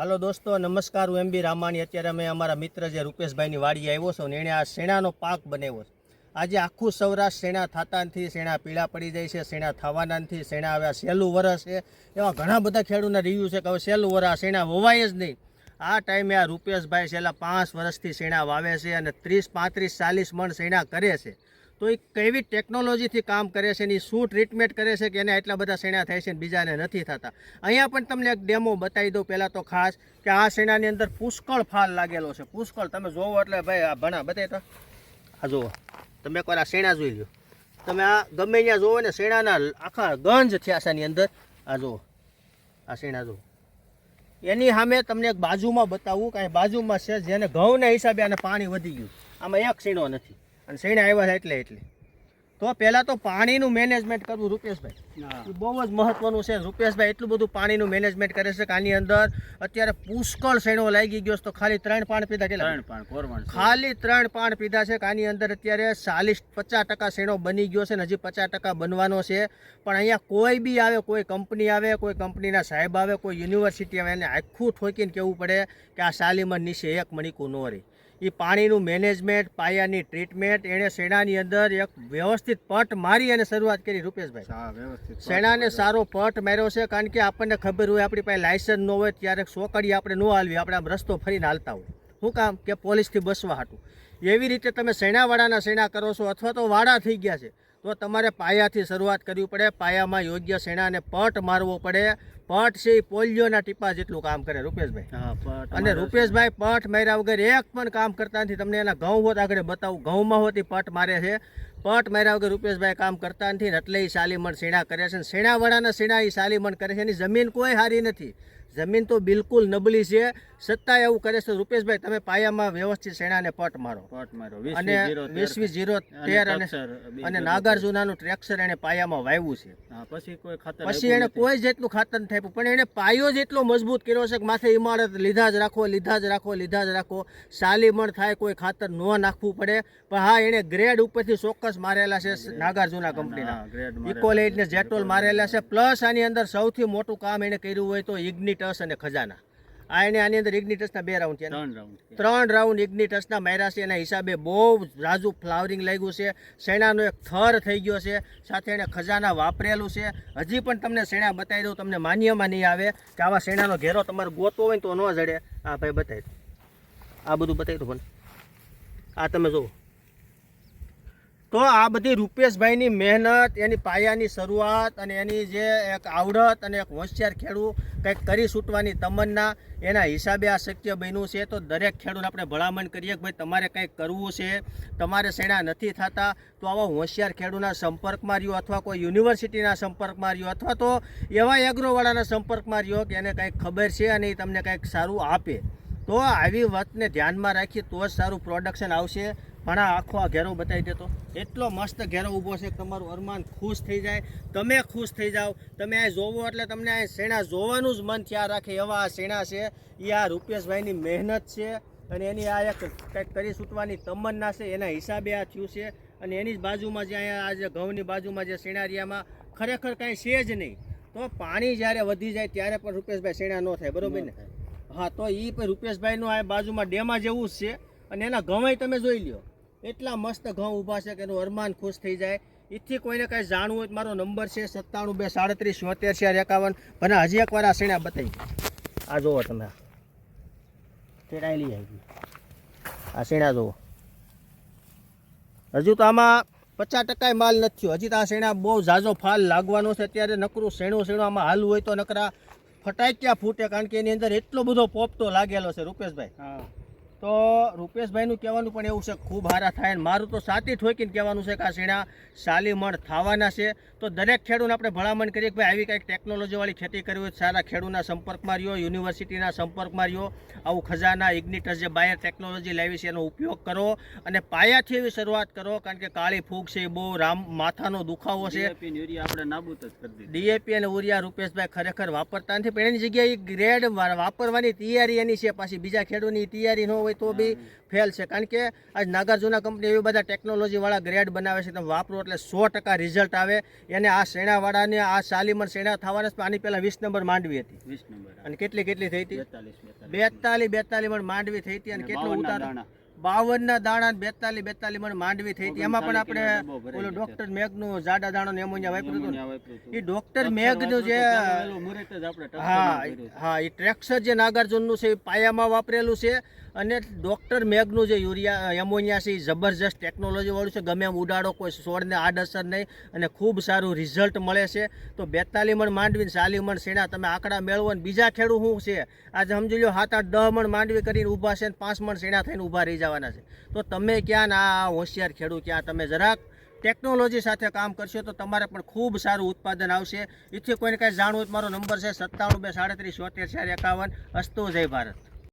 હાલો દોસ્તો, નમસ્કાર, હું એમ બી રામાણી. અત્યારે અમે અમારા મિત્ર જે રૂપેશભાઈની વાડીએ આવ્યો છું એણે આ શેણાનો પાક બનાવ્યો છે. આજે આખું સૌરાષ્ટ્ર શેણા થતા નથી શેણા પીળા પડી જાય છે, શેણા થવાના નથી શેણા હવે આ સહેલું વરસ છે. એવા ઘણા બધા ખેડૂતના રિવ્યૂ છે કે હવે સહેલું વરસ શેણા વવાય જ નહીં. આ ટાઈમે આ રૂપેશભાઈ છેલ્લા પાંચ વર્ષથી શેણા વાવે છે અને ત્રીસ પાંત્રીસ ચાલીસ મણ શેણા કરે છે. તો એ કેવી ટેકનોલોજીથી કામ કરે છે એની શું ટ્રીટમેન્ટ કરે છે કે એને એટલા બધા શેણા થાય છે બીજાને નથી થતા. અહીંયા પણ તમને એક ડેમો બતાવી દઉં પહેલાં તો ખાસ કે આ શેણાની અંદર પુષ્કળ ફાલ લાગેલો છે. પુષ્કળ. તમે જોવો એટલે ભાઈ આ ભણા બતાવી તો. આ જુઓ તમે એકવાર આ શેણા જોઈ લો તમે આ ગમે ત્યાં જુઓ ને શેણાના આખા ગંજ થયા છે અંદર. આ જુઓ આ શેણા જુઓ એની સામે તમને એક બાજુમાં બતાવું કાંઈ બાજુમાં છે જેને ઘઉંના હિસાબે આને પાણી વધી ગયું. આમાં એક શીણો નથી. અને શીણા આવ્યા છે એટલે એટલે. તો પહેલાં તો પાણીનું મેનેજમેન્ટ કરવું રૂપેશભાઈ. બહુ જ મહત્વનું છે. રૂપેશભાઈ એટલું બધું પાણીનું મેનેજમેન્ટ કરે છે કે આની અંદર અત્યારે પુષ્કળ શેણો લાગી ગયો છે. તો ખાલી ત્રણ પાણ પીધા કેટલા? ત્રણ પાણ કોરવણ ખાલી ત્રણ પાણ પીધા છે કે આની અંદર અત્યારે ચાલીસ પચાસ ટકા શેણો બની ગયો છે ને હજી પચાસ ટકા બનવાનો છે. પણ અહીંયા કોઈ બી આવે કોઈ કંપની આવે કોઈ કંપનીના સાહેબ આવે કોઈ યુનિવર્સિટી આવે એને આખું ઠોકીને કહેવું પડે કે આ શાલીમર નીચે એક મણિકું ન રહી. એ પાણીનું મેનેજમેન્ટ પાયાની ટ્રીટમેન્ટ એણે શેણાની અંદર એક વ્યવસ્થિત પટ મારી અને શરૂઆત કરી રૂપેશભાઈ. શેણાને સારો પટ માર્યો છે કારણ કે આપણને ખબર હોય આપણી પાસે લાયસન્સ ન હોય ત્યારે સોકડી આપણે ન હાલવી આપણે આમ રસ્તો ફરીને હાલતા હોય. શું કામ? કે પોલીસથી બસવા હાટું. એવી રીતે તમે શેણાવાળાના શેણા કરો છો અથવા તો વાડા થઈ ગયા છે. તો તમારે પાયાથી શરૂઆત કરવી પડે. પાયામાં યોગ્ય શેણાને પટ મારવો પડે. પટ છે એ પોલિયોના ટીપા જેટલું કામ કરે રૂપેશભાઈ. હા, પટ અને રૂપેશભાઈ પટ માર્યા વગર એક પણ કામ કરતા નથી. તમને એના ઘઉં હોત આગળ બતાવું. ઘઉંમાં હોતી પટ મારે છે. પટ માર્યા વગર રૂપેશભાઈ કામ કરતા નથી. એટલે એ શાલીમણ શેણા કરે છે. અને શેણાવાળાના શેણા એ શાલીમણ કરે છે. એની જમીન કોઈ સારી નથી. જમીન તો બિલકુલ નબળી છે. છતાં એવું કરે છે રૂપેશભાઈ તમે પાયામાં વ્યવસ્થિત શેણાને પટ મારો. પટ મારો અને વીસવી જીરો તેર. અને અને. નાગાર્જુનાનું ટ્રેક્ટર એને પાયામાં વાવ્યું છે. પછી કોઈ ખાતર પછી એને કોઈ જેટલું ખાતર નથી આપ્યું પણ એને પાયો જ એટલો મજબૂત કર્યો છે કે માથે ઇમારત લીધા જ રાખો લીધા જ રાખો લીધા જ રાખો. સાલીમણ થાય કોઈ ખાતર ન નાખવું પડે. પણ હા એને ગ્રેડ ઉપરથી ચોક્કસ મારેલા છે નાગાર્જુના કંપનીના. ઇકોલેટ ને જેટોલ મારેલા છે પ્લસ આની અંદર સૌથી મોટું કામ એને કર્યું હોય તો ઇગ્નિટસ અને ખજાના. આ એને આની અંદર ઇગ્નિટસના બે રાઉન્ડ છે ત્રણ રાઉન્ડ ત્રણ રાઉન્ડ ઇગ્નિટસના માર્યા છે એના હિસાબે બહુ રાજુ ફ્લાવરિંગ લાગ્યું છે. શેણાનો એક થર થઈ ગયો છે. સાથે એને ખજાના વાપરેલું છે. હજી પણ તમને શેણા બતાવી દઉં તમને માન્યમાં નહીં આવે કે આવા શેણાનો ઘેરો તમારે ગોતવો હોય તો ન જડે. આ ભાઈ બતાવી આ બધું બતાવી દઉં મને. આ તમે જુઓ તો આ બધી રૂપેશભાઈની મહેનત, એની પાયાની શરૂઆત અને એની જે એક આવડત અને એક હોશિયાર ખેડૂત કંઈક કરી છૂટવાની તમન્ના, એના હિસાબે આ શક્ય બન્યું છે. તો દરેક ખેડૂત આપણે ભલામણ કરીએ કે ભાઈ તમારે કંઈક કરવું છે, તમારે શેણા નથી થતા, તો આવા હોશિયાર ખેડૂતના સંપર્કમાં રહ્યો અથવા કોઈ યુનિવર્સિટીના સંપર્કમાં રહ્યો અથવા તો એવા એગ્રોવાળાના સંપર્કમાં રહ્યો કે એને કંઈક ખબર છે અને એ તમને કંઈક સારું આપે. તો આવી વાતને ધ્યાનમાં રાખી તો જ સારું પ્રોડક્શન આવશે. પણ આખો આ ઘેરો બતાવી દેતો. એટલો મસ્ત ઘેરો ઊભો છે તમારું અરમાન ખુશ થઈ જાય. તમે ખુશ થઈ જાઓ. તમે આ જોવો એટલે તમને આ શેણા જોવાનું જ મન થયા રાખે એવા આ શેણા છે. એ આ રૂપેશભાઈની મહેનત છે અને એની આ એક કંઈક કરી છૂટવાની તમન્ના છે. એના હિસાબે આ થયું છે. અને એની જ બાજુમાં જે અહીંયા આ જે ઘઉંની બાજુમાં જે શેણારિયામાં ખરેખર કાંઈ છે જ નહીં. તો પાણી જ્યારે વધી જાય ત્યારે પણ રૂપેશભાઈ શેણા ન થાય. બરોબર ને? હા તો એ પણ રૂપેશભાઈનું આ બાજુમાં ડેમા જેવું જ છે. અને એના ઘઉંય તમે જોઈ લ્યો. એટલા મસ્ત ઘઉં ઊભા છે કે એનું અરમાન ખુશ થઈ જાય. એથી કોઈને કાંઈ જાણવું હોય મારો નંબર છે સત્તાણું બે સાડત્રીસ, છોતેર ચાર એકાવન. અને હજી એકવાર આ શેણા બતાવી આ જુઓ તમે. લઈ આવી. આ શેણા જુઓ. હજુ તો આમાં પચાસ ટકા માલ નથી હજી તો આ શેણા બહુ ઝાઝો ફાલ લાગવાનો છે. અત્યારે નકરું શેણું શેણું આમાં હાલ હોય તો નકરા ફટાક્યા ફૂટે. કારણ કે એની અંદર એટલો બધો પોપટો લાગેલો છે, રૂપેશભાઈ. હા. તો રૂપેશભાઈનું કહેવાનું પણ એવું છે ખૂબ હારા થાય ને મારું તો સાતી ઠોકીને કહેવાનું છે કે આ શેણા શાલીમણ થવાના છે. તો દરેક ખેડૂતને આપણે ભલામણ કરીએ કે ભાઈ આવી કંઈક ટેકનોલોજીવાળી ખેતી કરવી હોય સારા ખેડૂતના સંપર્કમાં રહ્યો યુનિવર્સિટીના સંપર્કમાં રહ્યો આવું ખજાના ઇગ્નિટસ જે બાયર ટેકનોલોજી લાવી છે એનો ઉપયોગ કરો અને પાયાથી એવી શરૂઆત કરો કારણ કે કાળી ફૂગ છે એ બહુ રામ માથાનો દુખાવો છે. DAP ને યુરિયા આપણે નાબૂદ જ કરી ડીએપી અને ઉરિયા રૂપેશભાઈ ખરેખર વાપરતા નથી પણ એની જગ્યાએ ગ્રેડ વાપરવાની તૈયારી એની છે પાછી બીજા ખેડૂતની તૈયારી ન હોય હોય તો બી ફેલ છે. કારણ કે આજ નાગાર્જુના કંપની એવી બધા ટેકનોલોજીવાળા ગ્રેડ બનાવે છે. તમે વાપરો એટલે સો ટકા રિઝલ્ટ આવે. એને આ શેણાવાળાને આ શાલીમર શેણા થવાના આની પહેલાં વીસ નંબર માંડવી હતી. વીસ નંબર અને કેટલી કેટલી થઈ હતી? બેતાલીસ બેતાલીસ. બેતાલીસ માંડવી થઈ હતી અને કેટલો ઉતાર બાવન ના દાણા બેતાલીસ બેતાલીસ મણ માંડવી થઈ હતી. એમાં પણ આપણે ઓલો ડોક્ટર મેઘનું જાડા દાણો ને એમોનિયા વાપર્યું હતું એ ડોક્ટર મેઘનું જે હા હા એ ટ્રેક્સર જે નાગાર્જુનનું છે એ પાયામાં વાપરેલું છે અને ડોક્ટર મેઘનું જે યુરિયા એમોનિયા છે એ જબરજસ્ત ટેકનોલોજી વાળું છે. ગમે એમ ઉડાડો કોઈ છોડને આડઅસર નહીં અને ખૂબ સારું રિઝલ્ટ મળે છે. તો બેતાલી મણ માંડવી ને ચાલી મણ શેણા તમે આંકડા મેળવો ને બીજા ખેડૂત શું છે? આજે સમજી લો સાત આઠ દહ મણ માંડવી કરીને ઊભા છે ને પાંચ મણ શેણા થઈને ઊભા રહી જવાના છે. તો તમે ક્યાં ના હોશિયાર ખેડૂત ક્યાં, તમે જરાક ટેકનોલોજી સાથે કામ કરશો તો તમારે પણ ખૂબ સારું ઉત્પાદન આવશે. એથી કોઈને કાંઈ જાણવું હોય મારો નંબર છે સત્તાણું બે સાડત્રીસ છોતેર ચાર એકાવન. અસ્તુ જય ભારત.